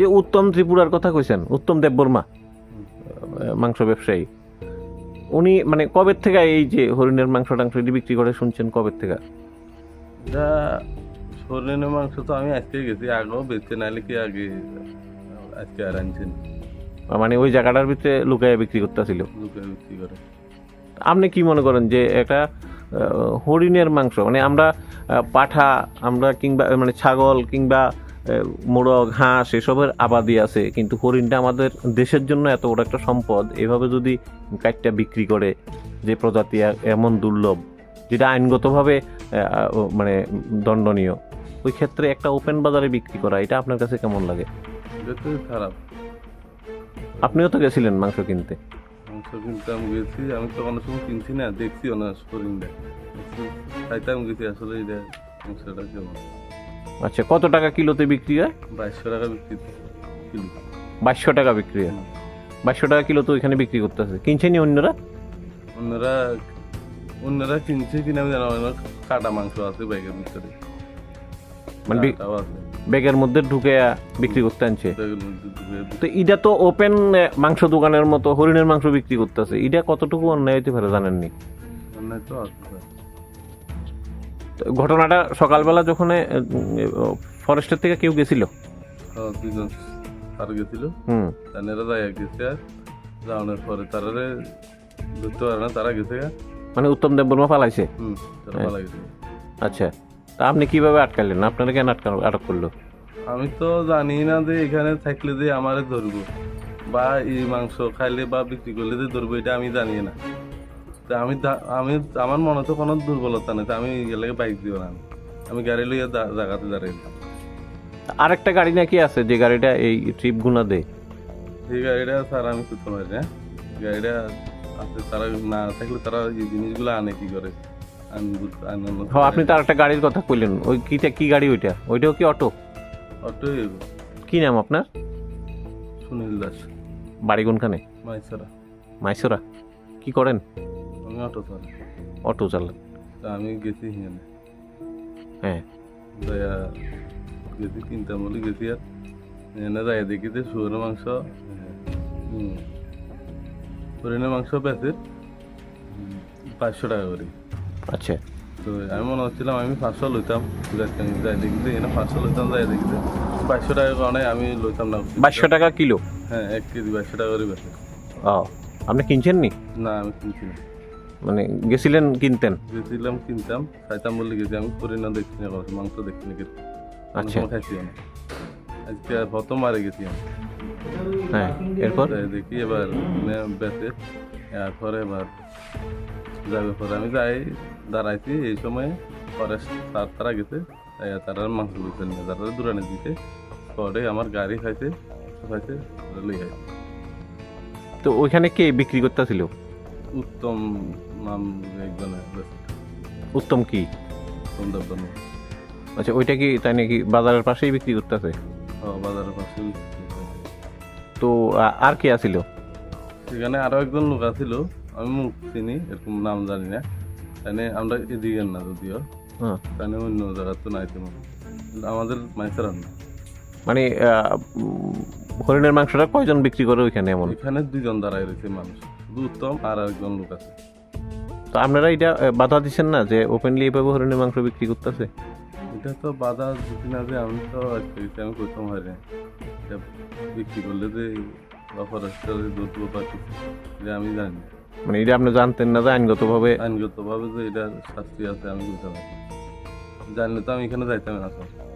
এই উত্তম ত্রিপুরার কথা কইছেন উত্তম দেববর্মা মাংস ব্যবসায়ী। উনি মানে কবে থেকে এই যে হরিণের মাংস টাংস এটি বিক্রি করে শুনছেন কবে থেকে? যা সরনের মাংস তো আমি আজকে গেছি আগেও বেচতে নাহলে কি আগে আজকে আর আনছেন? মানে ওই জায়গাটার ভিতরে লুকাইয়া বিক্রি করতেছিল। লোকে বিক্রি করে। আপনি কি মনে করেন যে একটা হরিণের মাংস? মানে আমরা পাঠা আমরা কিংবা মানে ছাগল কিংবা মোরগ হাঁস এসবের আবাদি আছে কিন্তু হরিণটা আমাদের দেশের জন্য এত বড় একটা সম্পদ। এভাবে যদি কাঠটা বিক্রি করে যে প্রজাতি এমন দুর্লভ যেটা আইনগতভাবে মানে দণ্ডনীয় ওই ক্ষেত্রে একটা ওপেন বাজারে বিক্রি করা এটা আপনার কাছে কেমন লাগে? খারাপ। আপনিও তো গেছিলেন মাংস কিনতে? মাংস কিনতে আমি গেছি আমি তো কোনো সময় কিনছি না দেখছি না সরিনটা খাইতে আমি গেছি আসলে এটা মাংসটা কেমন? আচ্ছা কত টাকা কিলোতে বিক্রি হয়? বাইশশো টাকা বিক্রি কিলো। বাইশশো টাকা বিক্রি হয়। বাইশশো টাকা কিলো তো ওইখানে বিক্রি করতে করতেছে কিনছেনি অন্যরা? অন্যরা অন্যরা কিনছে কিনা আমি জানা না কাটা মাংস আছে ব্যাগের ভিতরে। মানে আছে। ব্যাগের মধ্যে ঢুকে বিক্রি করতে আনছে। তো এটা তো ওপেন মাংস দোকানের মতো হরিণের মাংস বিক্রি করতেছে। এটা কতটুকু অন্যায় হতে পারে জানেননি? অন্যায় তো আছে। ঘটনাটা সকালবেলা যখন ফরেস্টের থেকে কেউ গেছিল? হ্যাঁ, দুজন স্যার গেছিল। হুম। তারা যায় গেছে যাওয়ানোর পরে তারা ধরতে পারে না তারা গেছে মানে উত্তম দেব বর্মা পালাইছে? হ্যাঁ। পালা গেছে আচ্ছা তা আপনি কীভাবে আটকালেন? আপনারা কেন আটকা আটক করল? আমি তো জানি না যে এখানে থাকলে যে আমারে ধরবো বা এই মাংস খাইলে বা বিক্রি করলে যে ধরবো এটা আমি জানি না। তা আমি আমি আমার মনে তো কোনো দুর্বলতা নেই আমি গেলে বাইক দিব না। আমি। গাড়ি লইয়া জায়গাতে দাঁড়িয়ে আরেকটা গাড়ি নাকি আছে যে গাড়িটা এই ট্রিপ গুনা দেয়? এই গাড়িটা স্যার আমি করতে পারি না গাড়িটা আছে তারা না থাকলে তারা এই জিনিসগুলো আনে কি করে? আপনি তো আরেকটা গাড়ির কথা কইলেন। ওই কিটা কি গাড়ি ওইটা? ওইটাও কি অটো? অটো কি নাম আপনার? সুনীল দাস। বাড়ি কোনখানে? মাইসারা। মাইসোরা। কি করেন? অটো স্যার অটো চালান তা আমি গেছি হ্যাঁ। যাইয়া গেছি কিনতাম বলে গেছি আর। এনে যাইয়া দেখি যে শুয়োরের মাংস হুম, হরিণের মাংস বেচে পাঁচশো টাকা করে। আচ্ছা। তো আমি মনে হচ্ছিলাম আমি পাঁচশো লইতাম। যাই দেখি যে এনে পাঁচশো লইতাম যাই দেখি যে বাইশশো টাকা কারণে আমি লইতাম না। বাইশশো টাকা কিলো? হ্যাঁ এক কেজি বাইশশো টাকা করে বেচে ও আপনি কিনছেন নি না আমি কিনছি না। মানে গেছিলেন কিনতেন? গেছিলাম কিনতাম। খাইতাম বলে গেছি আমি হরিণা দেখছি না মাংস দেখছি না কিন্তু। আচ্ছা। খাইছি আমি। আজকে প্রথম মারে গেছি আমি। হ্যাঁ এরপর? দেখি এবার নে- বেঁচে এরপরে এবার যাবে পরে। আমি যাই দাঁড়াইছি এই সময় ফরেস্ট তার তারা গেছে তারা মাংস দিতে নিয়ে তারা দূরানে দিতে পরে আমার গাড়ি খাইছে খাইছে লই তো ওইখানে কে বিক্রি করতেছিল? উত্তম নাম একজনে বেঁচে, উত্তম কি? উত্তম দেববর্মা আচ্ছা ওইটা কি তাই নাকি বাজারের পাশেই বিক্রি করতেছে? ও, বাজারের পাশে তো আর কে আছিল? সেখানে আরও একজন লোক আছিল আমি মুখ চিনি এরকম নাম জানি না। তাই আমরা এদিকে না যদিও। তাই অন্য জায়গা তো নাই তেমন। আমাদের মাইসের না মানে হরিণের মাংসটা কয়জন বিক্রি করে ওইখানে এমন? এখানে দুইজন দাঁড়ায় রয়েছে মানুষ। শুধু উত্তম আর একজন লোক আছে। তো আপনারা এটা বাধা দিচ্ছেন না যে ওপেনলি এভাবে হরিণের মাংস বিক্রি করতেছে? এটা তো বাধা না যে আমি তো আমি না। এটা বিক্রি করলে যে ফরেস্টারে ধরবো বা এটা আমি জানি মানে এটা আপনি জানতেন না যে আইনগতভাবে আইনগতভাবে যে এটা শাস্তি আছে আমি বুঝতে পারি জানলে তো আমি এখানে যাইতাম না স্যার